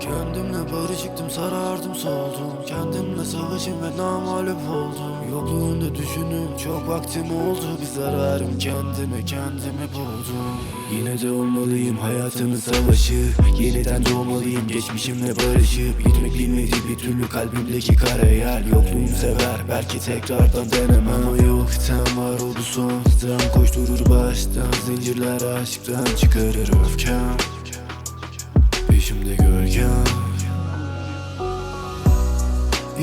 Kendimle barışıktım sarardım soldum. Kendimle savaşım ve namalip oldum. Yokluğunda düşünün çok vaktim oldu. Bir zararım kendime kendimi buldum Yine de olmalıyım hayatımın savaşı. Yeniden doğmalıyım geçmişimle barışıp Gitmek bilmedi bir türlü kalbimdeki karayel Yokluğum sever belki tekrardan denemem. Ama yoktan var oldu sonradan Koşturur baştan zincirler aşktan çıkarır öfkem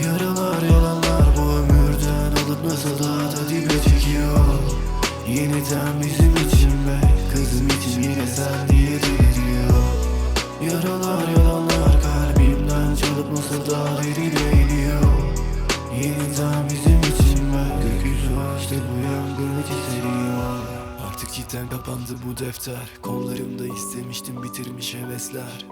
Yaralar yalanlar bu ömürden Alıp nasıl da dibe çekiyor? Yeniden bizim için be Kızım için yine sen diye deliriyor Yaralar yalanlar kalbimden Çalıp nasıl daha derine iniyor Yeniden bizim için be Gökyüzü açtı bu yangını titriyor Artık cidden kapandı bu defter. Kollarımda istemiştim bitirmiş hevesler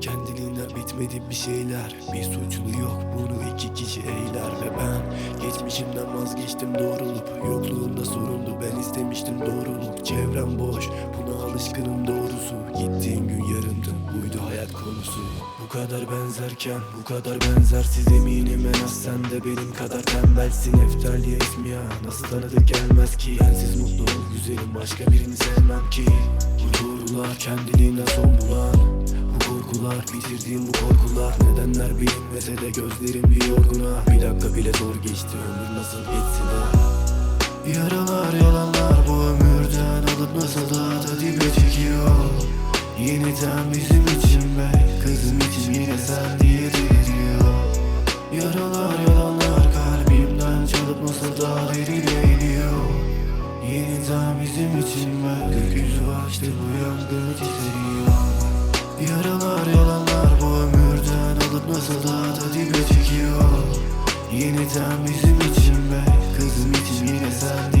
Kendiliğinden bitmedi bir şeyler. Bir suçlu yok bunu iki kişi eyler. Ve ben geçmişimden vazgeçtim doğrulup Yokluğumda sorundu. Ben istemiştim doğruluk Çevrem boş. Buna alışkınım doğrusu. Gittiğin gün yarımdı buydu hayat konusu. Bu kadar benzerken bu kadar benzersiz eminim. En az sen de benim kadar tembelsin. Eftalya ismi ya nasıl tanıdık gelmez ki? Sensiz mutlu ol güzelim. Başka birini sevmem ki. Bu doğrular kendiliğinden son bulan Bu korkular bitirdiğim bu korkular Nedenler bilinmese de gözlerim bir yorguna. Bir dakika bile zor geçti ömür nasıl geçsin ha? Yaralar yalanlar bu ömürden Alıp nasıl da dibe çekiyor? Yeniden bizim için be Kızım için yine sen diye deliriyor. Yaralar yalanlar kalbimden Çalıp nasıl daha derine iniyor? Yeniden bizim için be Gökyüzü açtı bu yangını titriyor Yaralar Yeniden bizim için be. Kızım için yine sen